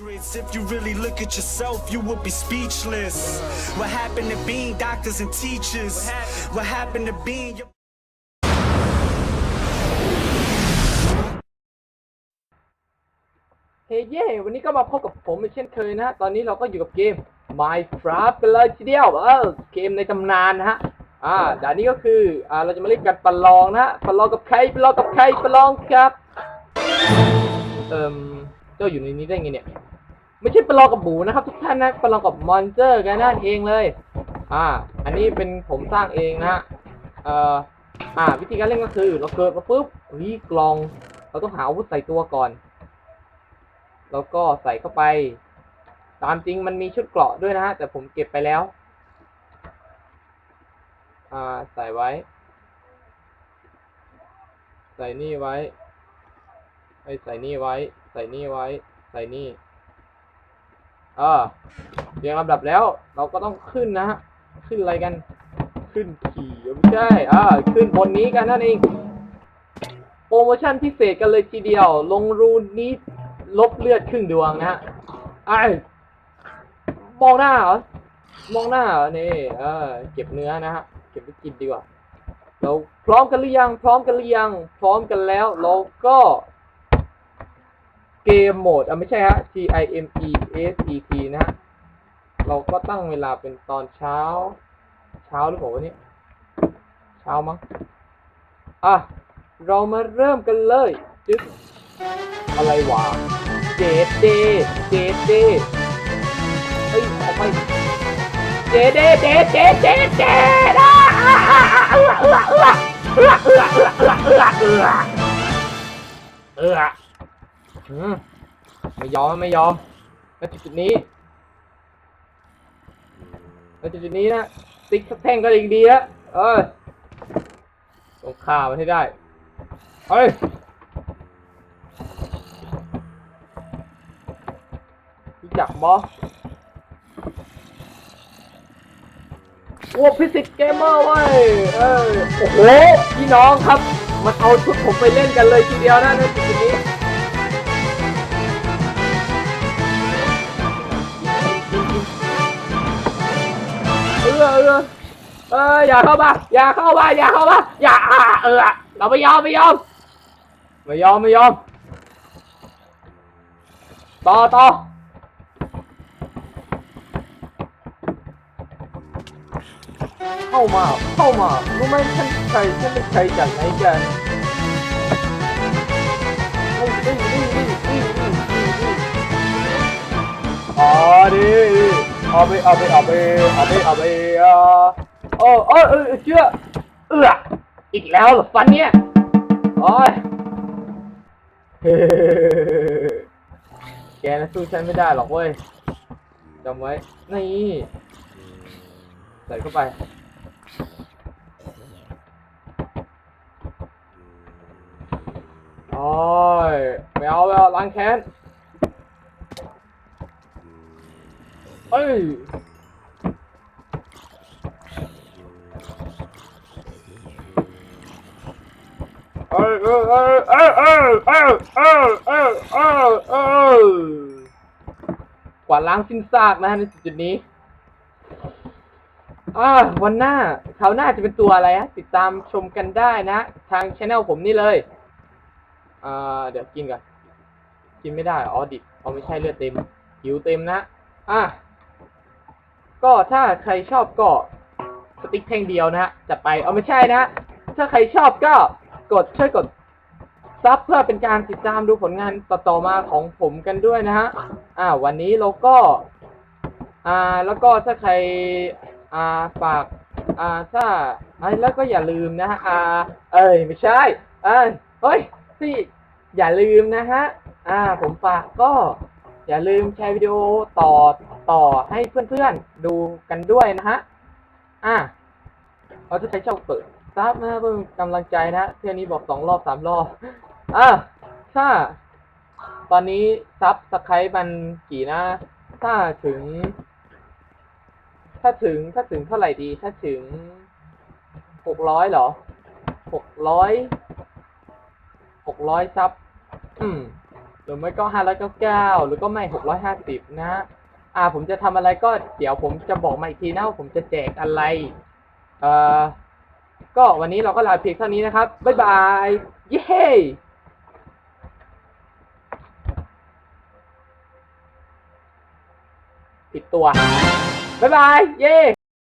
If you really look at yourself, you would be speechless. What happened to being doctors and teachers? What happened to being your เฮ้เย่วันนี้ก็มาพบกับผมเหมือนเช่นเคยนะฮะ ตอนนี้เราก็อยู่กับเกม Minecraft กันเลยทีเดียว เออ เกมในตำนานนะฮะ อ่าด่านนี้ก็คือ อ่า เราจะมาเล่นกันประลองนะฮะประลองกับใครประลองกับใครประลองครับ เอ่ม เจ้าอยู่ในนี้ได้ไงเนี่ย ไม่ใช่ประลองกับหมูนะครับ ทุกท่านนะประลองกับมอนเตอร์กันนั่นเองเลย อ่า อันนี้เป็นผมสร้างเองนะฮะเอ่ออ่า วิธีการเล่นก็คือเราเกิดมาปุ๊บเฮ้ยกลอง เราต้องหาอาวุธใส่ตัวก่อน แล้วก็ใส่เข้าไป ตามจริงมันมีชุดเกราะด้วยนะฮะแต่ผมเก็บไปแล้ว อ่าใส่ไว้ ใส่นี่ไว้ไอ้ใส่นี่ไว้ ส่นี่ไว้ ใส่นี่เออเรียงลำดับแล้ว เราก็ต้องขึ้นนะฮะ ขึ้นอะไรกัน ขึ้นขี่ไม่ใช่อ่าขึ้นบนนี้กันนั่นเอง โปรโมชั่นพิเศษกันเลยทีเดียว ลงรูนี้ลบเลือดครึ่งดวงนะฮะไอ้มองหน้าเหรอ มองหน้าเหรอนี่เออ เก็บเนื้อนะฮะ เก็บไปกินดีกว่า เราพร้อมกันหรือยัง พร้อมกันหรือยัง พร้อมกันแล้ว เราก็ เกมโหมดอะไม่ใช่ฮะ T I M E S E T นะฮะ เราก็ตั้งเวลาเป็นตอนเช้า เช้าหรือเปล่าวะเนี่ยเช้ามั้ง อะ เรามาเริ่มกันเลยจึ๊กอะไรวะเจเดเจเดเฮ้ยออกไปเจเดเจเจเจเจอ่าเอือเอือเอือเอือเอือเอือเอือเอือ อือเอืออืมไม่ยอมไม่ยอมณจุดนี้ณจุดนี้นะติ๊กสักแท่งก็ยังดีละเออต้องฆ่ามันให้ได้เฮ้ยรู้จักบอโอ้พิสิกเกมเมอร์เว้ยเออโอ้โหพี่น้องครับ มันเอาชุดผมไปเล่นกันเลยทีเดียวนะในจุดนี้ ออเออเอออย่าเข้ามาอย่าเข้ามาอย่าเข้ามาอย่าเออเราไม่ยอมไม่ยอมไม่ยอมไม่ยอมต่อต่อเข้ามาเข้ามารู้ไหมฉันใครฉันเป็นใครจากไหนกัน เอาไปเอาไปเอาไปเอาไปเอาไปอ่าโอ้โอ้เออเชื่อเอืออีกแล้วหรอฟันเนี่ยโอ้ยเฮ้แกนะสู้ฉันไม่ได้หรอกเว้ยจำไว้นี่ใส่เข้าไปโอ้ยไม่เอาไม่เอาล้างแค้น เอ้ยเอ้ยเอ้ยเอ้ยเอ้ยเอ้ยเอ้ยเอ้ยเอ้ยเอ้ยเอ้ยกวาดล้างสิ้นซากนะฮะในจุดนี้อ่าวันหน้าคราวหน้าจะเป็นตัวอะไรฮะติดตามชมกันได้นะทางช anel ผมนี่เลยอ่าเดี๋ยวกินก่อนกินไม่ได้ออดิบเอาไม่ใช่เลือดเต็มหิวเต็มนะอะ ก็ถ้าใครชอบก็สติ๊กแท่งเดียวนะฮะจัดไปเอาไม่ใช่นะ ถ้าใครชอบก็กดช่วยกดซับเพื่อเป็นการติดตามดูผลงานต่อๆมาของผมกันด้วยนะฮะอ่า วันนี้เราก็ อ่าแล้วก็ถ้าใคร อ่าฝาก อ่าถ้าไอ่แล้วก็อย่าลืมนะฮะอ่า เอ้ยไม่ใช่เอ้ยเฮ้ยพี่อย่าลืมนะฮะอ่า ผมฝากก็ อย่าลืมแชร์วิดีโอต่อต่อให้เพื่อนๆดูกันด้วยนะฮะ อ่าเอาถ้าใครชอบเปิดซับนะเพื่อนกำลังใจนะเที่ยวนี้บอกสองรอบสามรอบอะถ้า ตอนนี้ซับสไครต์มันกี่นะ ถ้าถึง ถ้าถึงถ้าถึงเท่าไหร่ดี ถ้าถึงหกร้อยเหรอหกร้อยหกร้อยซับ อืม หรือไม่ก็ห้าร้อยเก้าเก้าหรือก็ไม่หกร้อยห้าสิบนะ อ่า ผมจะทำอะไรก็เดี๋ยวผมจะบอกมาอีกทีนะว่าผมจะแจกอะไร เอ่อ ก็วันนี้เราก็ลาเพียงเท่านี้นะครับ บ๊ายบาย เย้ผิดตัว บ๊ายบาย เย้